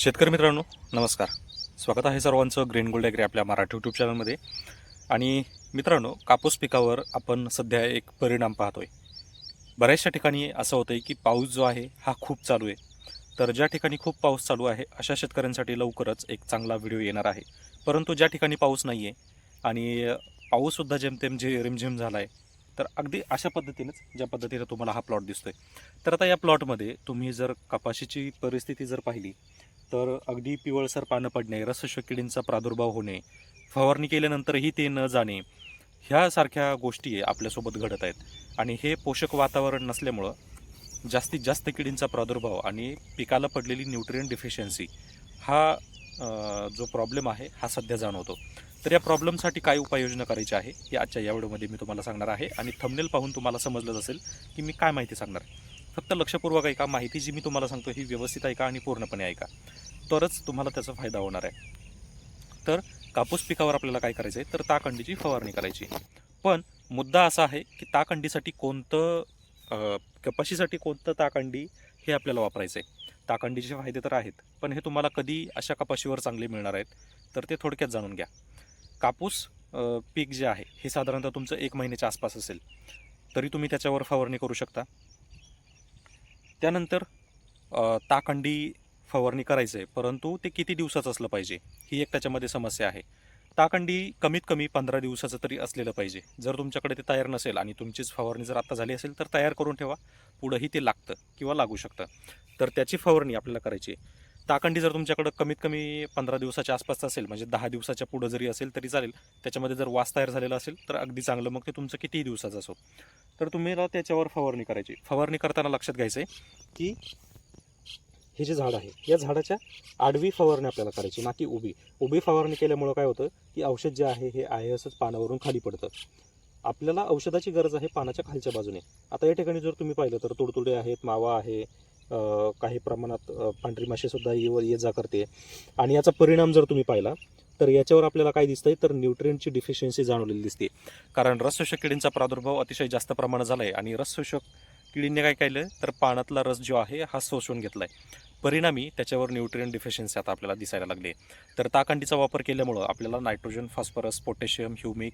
शेतकरी मित्रांनो नमस्कार. स्वागत आहे सर्वांचं ग्रीन गोल्ड ॲग्री आपल्या मराठी यूट्यूब चॅनलमध्ये आणि मित्रांनो कापूस पिकावर आपण सध्या एक परिणाम पाहतोय. बऱ्याचशा ठिकाणी असं होतं आहे की पाऊस जो आहे हा खूप चालू आहे. तर ज्या ठिकाणी खूप पाऊस चालू आहे अशा शेतकऱ्यांसाठी लवकरच एक चांगला व्हिडिओ येणार आहे. परंतु ज्या ठिकाणी पाऊस नाही आहे आणि पाऊससुद्धा जेमतेम जे रिमझिम झाला आहे तर अगदी अशा पद्धतीनेच ज्या पद्धतीने तुम्हाला हा प्लॉट दिसतोय. तर आता या प्लॉटमध्ये तुम्ही जर कपाशीची परिस्थिती जर पाहिली तर अगदी पिवळसर पानं पडणे रसशो किडींचा प्रादुर्भाव होणे फवारणी केल्यानंतरही ते न जाणे ह्यासारख्या गोष्टी आपल्यासोबत घडत आहेत. आणि हे पोषक वातावरण नसल्यामुळं जास्तीत जास्त किडींचा प्रादुर्भाव आणि पिकाला पडलेली न्यूट्रियन डिफिशियन्सी हा जो प्रॉब्लेम आहे हा सध्या जाणवतो. तर या प्रॉब्लेमसाठी काय उपाययोजना करायची आहे या आजच्या या व्हिडिओमध्ये मी तुम्हाला सांगणार आहे. आणि थंबनेल पाहून तुम्हाला समजलं असेल की मी काय माहिती सांगणार आहे. फक्त लक्षपूर्वक ऐका माहिती जी मी तुम्हाला सांगतो ही व्यवस्थित ऐका आणि पूर्णपणे ऐका. तरच तुम्हाला त्याचा फायदा होणार आहे. तर कापूस पिकावर आपल्याला काय करायचं आहे तर ताकंडीची फवारणी करायची. पण मुद्दा असा आहे की ताकंडीसाठी कोणतं कपाशीसाठी कोणतं ताकंडी हे आपल्याला वापरायचं आहे ताकंडीचे फायदे तर आहेत पण हे तुम्हाला कधी अशा कपाशीवर चांगले मिळणार आहेत तर ते थोडक्यात जाणून घ्या. कापूस पीक जे आहे हे साधारणतः तुमचं एक महिन्याच्या आसपास असेल. तरी तुम्ही त्याच्यावर फवारणी करू शकता. त्यानंतर ताकंडी फवारणी करायचं आहे परंतु ते किती दिवसाचं असलं पाहिजे? ही एक त्याच्यामध्ये समस्या आहे. ताकंडी कमीत कमी पंधरा दिवसाचं तरी असलेलं पाहिजे. जर तुमच्याकडे ते तयार नसेल आणि तुमचीच फवारणी जर आत्ता झाली असेल तर तयार करून ठेवा. पुढंही ते लागतं किंवा लागू शकतं. तर त्याची फवारणी आपल्याला करायची आहे. ताकंडी जर तुमच्याकडं कमीत कमी पंधरा दिवसाच्या आसपास असेल म्हणजे दहा दिवसाच्या पुढं जरी असेल तरी चालेल. त्याच्यामध्ये जर वास तयार झालेला असेल तर अगदी चांगलं. मग ते तुमचं कितीही दिवसाचं असो. तर तुम्हाला त्याच्यावर फवारणी करायची. फवारणी करताना लक्षात घ्यायचं आहे की हे जे झाड आहे या झाडाच्या आडवी फवारणी आपल्याला करायची ना की उभी. उभी फवारणी केल्यामुळं काय होतं की औषध जे आहे हे आहे असंच पानावरून खाली पडतं. आपल्याला औषधाची गरज आहे पानाच्या खालच्या बाजूने. आता या ठिकाणी जर तुम्ही पाहिलं तर तुडतुडे आहेत मावा आहे काही प्रमाणात पांढरी माशीसुद्धा ये ये जा करते. आणि याचा परिणाम जर तुम्ही पाहिला तर याच्यावर आपल्याला काय दिसतंय? तर न्यूट्रियनची डिफिशियन्सी जाणवलेली दिसते. कारण रसशोषक किडींचा प्रादुर्भाव अतिशय जास्त प्रमाणात झाला आहे आणि रसशोषक किडींनी काय केलं तर पाण्यातला रस जो आहे हा शोषून घेतला आहे परिणामी त्याच्यावर न्यूट्रियन डिफिशियन्सी आता आपल्याला दिसायला लागली. तर ताकांडीचा वापर केल्यामुळं आपल्याला नायट्रोजन फॉस्फरस पोटॅशियम ह्युमिक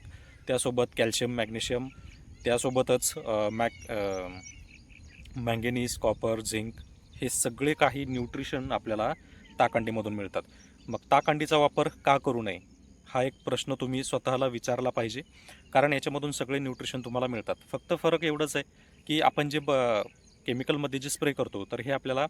त्यासोबत कॅल्शियम मॅग्नेशियम त्यासोबतच मॅग मँगेनीज कॉपर झिंक हे सगळे काही न्यूट्रिशन आपल्याला ताकांडीमधून मिळतात. मग ताकांडीचा वापर का करू नये? हा एक प्रश्न तुम्ही स्वतःला विचारला पाहिजे. कारण याच्यामधून सगळे न्यूट्रिशन तुम्हाला मिळतात. फक्त फरक एवढंच आहे की आपण जे ब केमिकलमध्ये जे स्प्रे करतो तर हे आपल्याला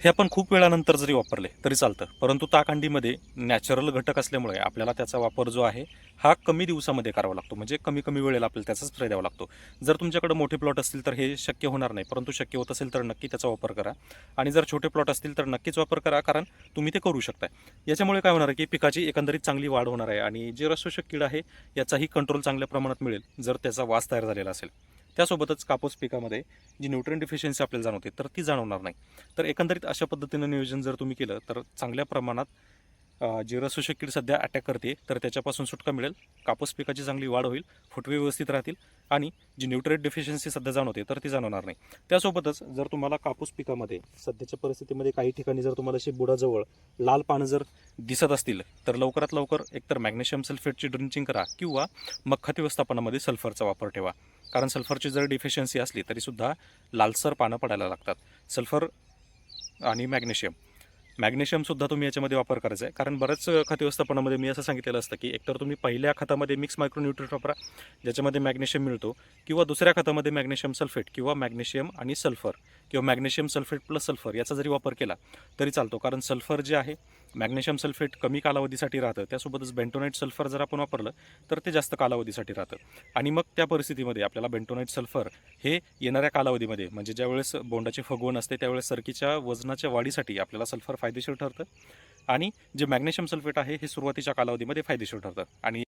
हे आपण खूप वेळानंतर जरी वापरले तरी चालतं. परंतु ताकांडीमध्ये नॅचरल घटक असल्यामुळे आपल्याला त्याचा वापर जो आहे हा कमी दिवसामध्ये करावा लागतो. म्हणजे कमी कमी वेळेला आपल्याला त्याचा स्प्रे द्यावा लागतो. जर तुमच्याकडे मोठे प्लॉट असतील तर हे शक्य होणार नाही परंतु शक्य होत असेल तर नक्की त्याचा वापर करा. आणि जर छोटे प्लॉट असतील तर नक्कीच वापर करा कारण तुम्ही ते करू शकता याच्यामुळे काय होणार आहे की पिकाची एकंदरीत चांगली वाढ होणार आहे आणि जे रसोषक कीड आहे याचाही कंट्रोल चांगल्या प्रमाणात मिळेल जर त्याचा वास तयार झालेला असेल. त्यासोबतच कापूस पिकामध्ये जी न्यूट्रन डिफिशियन्सी आपल्याला जाणवते तर ती जाणवणार नाही. तर एकंदरीत अशा पद्धतीनं नियोजन जर तुम्ही केलं तर चांगल्या प्रमाणात जी रसोषक कीड सध्या अटॅक करते तर त्याच्यापासून सुटका मिळेल कापूस पिकाची चांगली वाढ होईल फुटवे व्यवस्थित राहतील आणि जी न्यूट्रेट डिफिशियन्सी सध्या जाणवते तर ती जाणवणार नाही. त्यासोबतच जर तुम्हाला कापूस पिकामध्ये सध्याच्या परिस्थितीमध्ये काही ठिकाणी जर तुम्हाला अशी बुडाजवळ लाल पानं जर दिसत असतील तर लवकरात लवकर एकतर मॅग्नेशियम सल्फेटची ड्रिंचिंग करा किंवा मग खत व्यवस्थापनामध्ये सल्फरचा वापर ठेवा. कारण सल्फरची जर डिफिशियन्सी असली तरीसुद्धा लालसर पानं पडायला लागतात. सल्फर आणि मॅग्नेशियम. मॅग्नेशियमसुद्धा तुम्ही याच्यामध्ये वापर करायचा आहे. कारण बऱ्याच खत व्यवस्थापनामध्ये मी असं सांगितलेलं असतं की एकतर तुम्ही पहिल्या खतामध्ये मिक्स मायक्रोन्युट्रिट वापरा ज्याच्यामध्ये मॅग्नेशियम मिळतो किंवा दुसऱ्या खतामध्ये मॅग्नेशियम सल्फेट किंवा मॅग्नेशियम आणि सल्फर किंवा मॅग्नेशियम सल्फेट प्लस सल्फर याचा जरी वापर केला तरी चालतो. कारण सल्फर जे आहे मॅग्नेशियम सल्फेट कमी कालावधीसाठी राहतं. त्यासोबतच बेंटोनाईट सल्फर जर आपण वापरलं तर ते जास्त कालावधीसाठी राहतं. आणि मग त्या परिस्थितीमध्ये आपल्याला बेंटोनाईट सल्फर हे येणाऱ्या कालावधीमध्ये म्हणजे ज्यावेळेस बोंडाची फगवण असते त्यावेळेस सरकीच्या वजनाच्या वाढीसाठी आपल्याला सल्फर फायदेशीर ठरतं. आणि जे मॅग्नेशियम सल्फेट आहे हे सुरुवातीच्या कालावधीमध्ये फायदेशीर ठरतं. आणि